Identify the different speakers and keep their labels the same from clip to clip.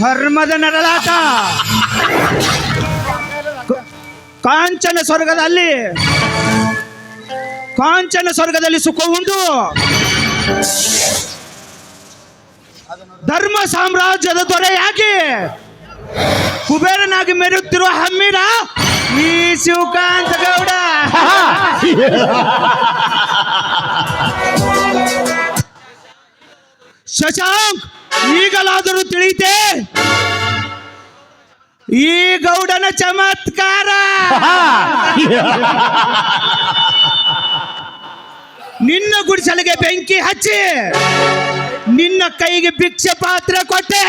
Speaker 1: ಧರ್ಮದ ನರಳಾಟ ಕಾಂಚನ ಸ್ವರ್ಗದಲ್ಲಿ ಕಾಂಚನ ಸ್ವರ್ಗದಲ್ಲಿ ಸುಖ ಉಂಟು. ಧರ್ಮ ಸಾಮ್ರಾಜ್ಯದ ಯಾಕೆ ಕುಬೇರನಾಗಿ ಮೆರೆಯುತ್ತಿರುವ ಹಮ್ಮಿರ ಈ ಶಿವಕಾಂತ ಗೌಡ. ಶಶಾಂಕ್, ಈಗಲಾದರೂ ತಿಳಿಯುತ್ತೆ ಈ ಗೌಡನ ಚಮತ್ಕಾರ. ನಿನ್ನ ಗುಡಿಸಲಿಗೆ ಬೆಂಕಿ ಹಚ್ಚಿ, ನಿನ್ನ ಕೈಗೆ ಭಿಕ್ಷೆ ಪಾತ್ರ ಕೊಟ್ಟೆ.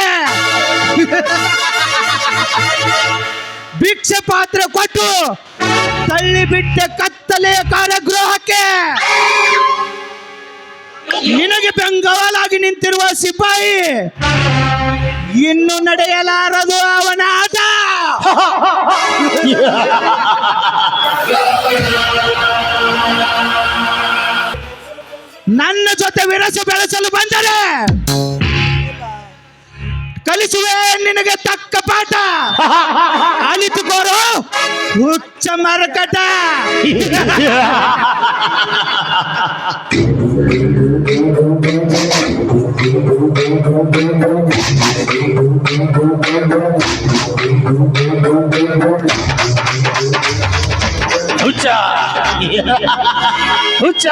Speaker 1: ಭಿಕ್ಷೆ ಪಾತ್ರ ಕೊಟ್ಟು ತಳ್ಳಿ ಬಿಟ್ಟೆ ಕತ್ತಲೆಯ ಕಾರಾಗೃಹಕ್ಕೆ ನಿಂತಿರುವ ಸಿಪಾಯಿ ಇನ್ನು ನಡೆಯಲಾರದು ಅವನ ಆಟ. ನನ್ನ ಜೊತೆ ವಿರಸ ಬೆಳೆಸಲು ಬಂದರೆ ಕಲಿಸುವೆ ನಿನಗೆ ತಕ್ಕ ಪಾಠ. ಅಲಿತುಕೋರು ಹುಚ್ಚ ಮರಕಟ.
Speaker 2: ಹುಚ್ಚ.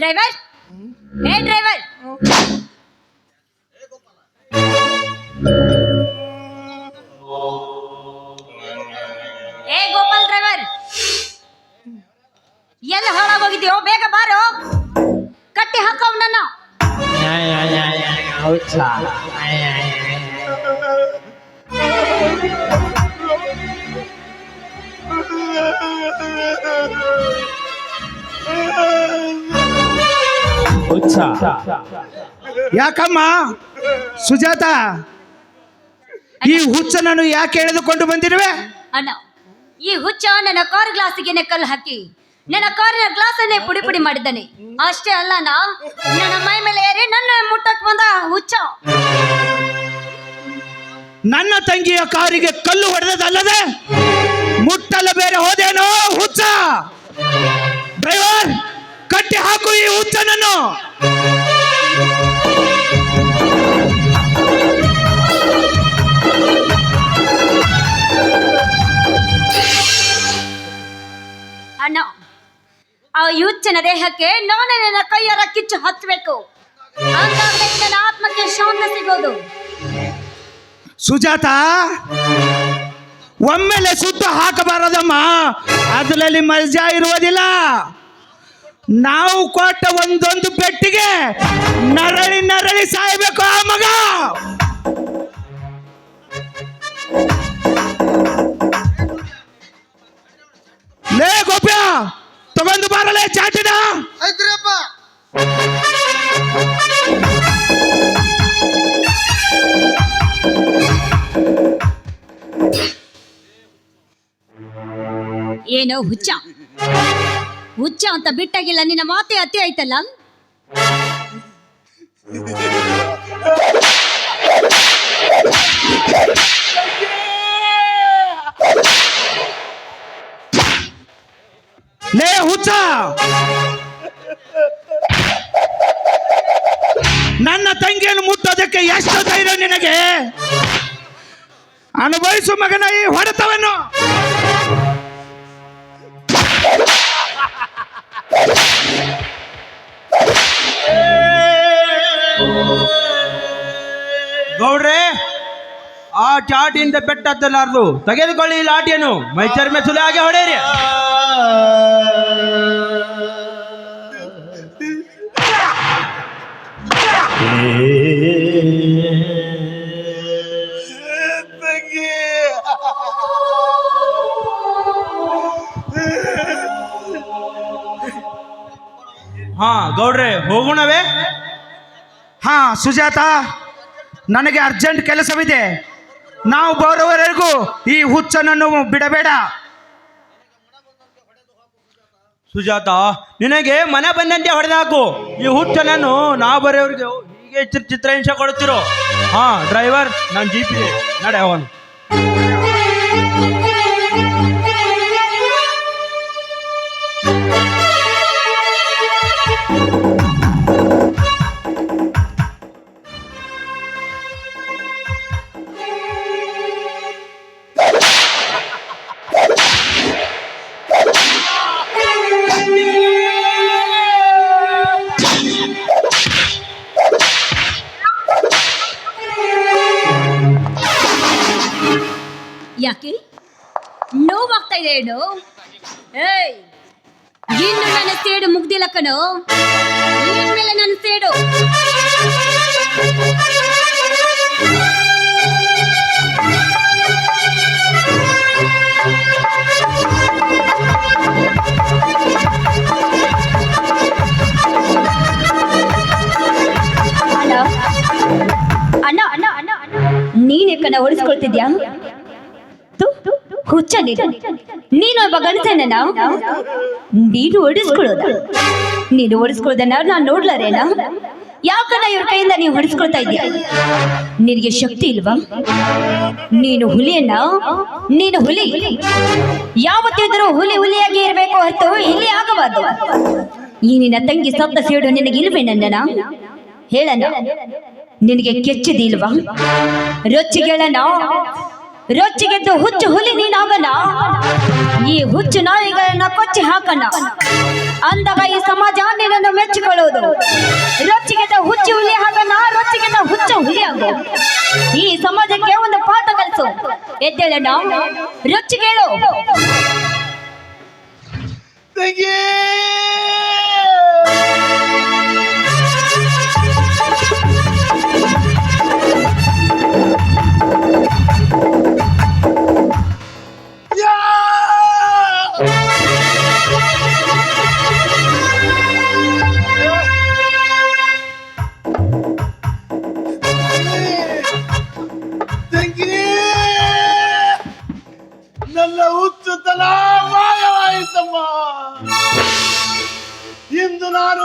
Speaker 3: ಡ್ರೈವರ್? ಹೇ ಡ್ರೈವರ್? ಏ ಗೋಪಾಲ್ ಡ್ರೈವರ್. ಎಲ್ಲಿ ಹಾಳಾಗೋಗಿದ್ಯೋ ಬೇಗ ಬಾರೋ. ಕಟ್ಟಿ ಹಾಕೋ ನನ್ನ
Speaker 2: ಹುಚ್ಚ.
Speaker 1: ಯಾಕಮ್ಮ? ಸುಜಾತ ಈ ಹುಚ್ಚನನ್ನು ಯಾಕೆ ಎಳೆದುಕೊಂಡು ಬಂದಿರುವೆ?
Speaker 3: ಅಣ್ಣ ಈ ಹುಚ್ಚ ನನ್ನ ಕಾರ್ ಗ್ಲಾಸಿಗೆ ಕಲ್ಲು ಹಾಕಿ ನನ್ನ ಕಾರಿನ ಗ್ಲಾಸ್ ಅನ್ನೇ ಪುಡಿ ಪುಡಿ ಮಾಡಿದ್ದಾನೆ. ಅಷ್ಟೇ ಅಲ್ಲ ನನ್ನ ಮೈ ಮೇಲೆ ಏರಿ ನನ್ನ ಮುಟ್ಟಕ್ ಬಂದ ಹುಚ್ಚ.
Speaker 1: ನನ್ನ ತಂಗಿಯ ಕಾರಿಗೆ ಕಲ್ಲು ಹೊಡೆದದಲ್ಲದೆ ಮುಟ್ಟಲು ಬೇರೆ ಹೋದೇನೋ ಹುಚ್ಚ. ಡ್ರೈವರ್, ಕಟ್ಟಿ ಹಾಕು ಈ ಹುಚ್ಚನನ್ನು.
Speaker 3: ಅಣ್ಣ, ಆ ಯುಚ್ಚನ ದೇಹಕ್ಕೆ ನಾನು ನನ್ನ ಕೈಯರ ಕಿಚ್ಚು ಹತ್ತಬೇಕು ಆತ್ಮಕ್ಕೆ ಶಾಂತ ಸಿಗೋದು.
Speaker 1: ಸುಜಾತ, ಒಮ್ಮೆಲೆ ಸುತ್ತು ಹಾಕಬಾರದಮ್ಮ. ಅದರಲ್ಲಿ ಮಜಾ ಇರುವುದಿಲ್ಲ. ನಾವು ಕೊಟ್ಟ ಒಂದೊಂದು ಪೆಟ್ಟಿಗೆ ನರಳಿ ನರಳಿ ಸಾಯಬೇಕು ಆ ಮಗ. ಲೇ ಗೋಪ್ಯ, ತಗೊಂಡು ಬಾರಲೇ ಚಾಟಿನ
Speaker 3: ಏನೋ ಹುಚ್ಚ. ಹುಚ್ಚ ಅಂತ ಬಿಟ್ಟಾಗಿಲ್ಲ, ನಿನ್ನ ಮಾತೆ ಅತಿ ಆಯ್ತಲ್ಲ?
Speaker 1: ನೇ ಹುಚ್ಚ! ನನ್ನ ತಂಗಿಯನ್ನು ಮುಟ್ಟೋದಕ್ಕೆ ಎಷ್ಟು ಧೈರ್ಯ ನಿನಗೆ. ಅನುಭವಿಸು ಮಗನ ಈ ಹೊಡೆತವನ್ನು.
Speaker 4: ಗೌಡ್ರೆ ಆ ಚಾಟಿಯಿಂದ ಬೆಟ್ಟ ತೆಗೆದುಕೊಳ್ಳಿ ಈ ಲಾಟಿಯನ್ನು ಮೈಚರ್ ಸುಲೆ ಹಾಗೆ ಹೊಡೆಯಿರಿ. ಹಾ ಹೋಗೋಣವೇ?
Speaker 1: ಹಾ ಸುಜಾತ ನನಗೆ ಅರ್ಜೆಂಟ್ ಕೆಲಸವಿದೆ. ನಾವು ಬರೋವರೆಗೂ ಈ ಹುಚ್ಚನನ್ನು ಬಿಡಬೇಡ.
Speaker 4: ಸುಜಾತ ನಿನಗೆ ಮನೆ ಬಂದಂತೆ ಹೊಡೆದಾಕು. ಈ ಹುಚ್ಚನನ್ನು ನಾವು ಬರೆಯವ್ರಿಗೆ ಹೀಗೆ ಚಿತ್ರ ಚಿತ್ರಹಿಂಸೆ ಕೊಡುತ್ತಿರೋ. ಹಾ ಡ್ರೈವರ್ ನಾನು ಜೀಪ್ ನಡೆ ಅವನು.
Speaker 3: ಯಾಕೆ? ನೋವಾಗ್ತಾ ಇದೆ ಏನು ಏಯ್, ಇನ್ನು ನನ್ನ ಸೇಡು ಮುಗ್ದಿಲ್ಲ ಕಣೋ. ಇನ್ಮೇಲೆ ನನ್ನ ಸೇಡು. ಅಣ್ಣ ಅಣ್ಣ ಅಣ್ಣ ಅಣ್ಣ ಅಣ್ಣ. ನೀನೇ ಕಣ ಓಡಿಸ್ಕೊಳ್ತಿದ್ಯಾ ತು, ನೀನು ನೀನು ನೀನೊಬ್ಬ ನಾವು ನೀನು ಓಡಿಸ್ಕೊಳ್ಳೋದ. ನೀನು ಓಡಿಸ್ಕೊಳ್ಳೋದನ್ನ ನಾನು ನೋಡ್ಲಾರೇನ? ಯಾಕನ್ನ ಇವ್ರ ಕೈಯಿಂದ ನೀವು ಹೊಡಿಸ್ಕೊಳ್ತಾ ಇದ್ದೀಯ? ನಿನಗೆ ಶಕ್ತಿ ಇಲ್ವಾ? ನೀನು ಹುಲಿಯನ್ನ? ನೀನು ಹುಲಿ. ಯಾವತ್ತಿದ್ರೂ ಹುಲಿ ಹುಲಿಯಾಗಿ ಇರಬೇಕು ಹೊರತು ಇಲ್ಲಿ ಆಗಬಾರ್ದು. ಈ ನಿನ್ನ ತಂಗಿ ಸತ್ತ ಸೇಡು ನಿನಗೆ ಇಲ್ವೇ ನನ್ನನ ಹೇಳಣ್ಣ ನಿನಗೆ ಕೆಚ್ಚದಿಲ್ವಾ? ರೊಚ್ಚಿಗೆಳನ ರೊಚ್ಚಿಗೆದ್ದು ಹುಚ್ಚು ಹುಲಿ ನೀನಾಗಲ್ಲ ಈ ಹುಚ್ಚು ನಾಯಿಗಳನ್ನ ಕೊಚ್ಚಿ ಹಾಕಲ್ಲ ಅಂದಾಗ ಈ ಸಮಾಜ ನಿನ್ನನ್ನು ಮೆಚ್ಚಿಕೊಳ್ಳೋದು ರೊಚ್ಚಿಗೆದ್ದ ಹುಚ್ಚು ಹುಲಿ ಹಾಕಲ್ಲ ರೊಚ್ಚಿಗೆದ್ದ ಹುಚ್ಚ ಹುಲಿ ಆಗು. ಈ ಸಮಾಜಕ್ಕೆ ಒಂದು ಪಾಠ ಕಲಿಸು. ಎದ್ದೇಳಣ್ಣ ರೊಚ್ಚಿಗೇಳು
Speaker 5: ನನ್ನ ಹುಚ್ಚುತನ ಮಾಯವಾಯಿತಮ್ಮ. ಇಂದು ನಾನು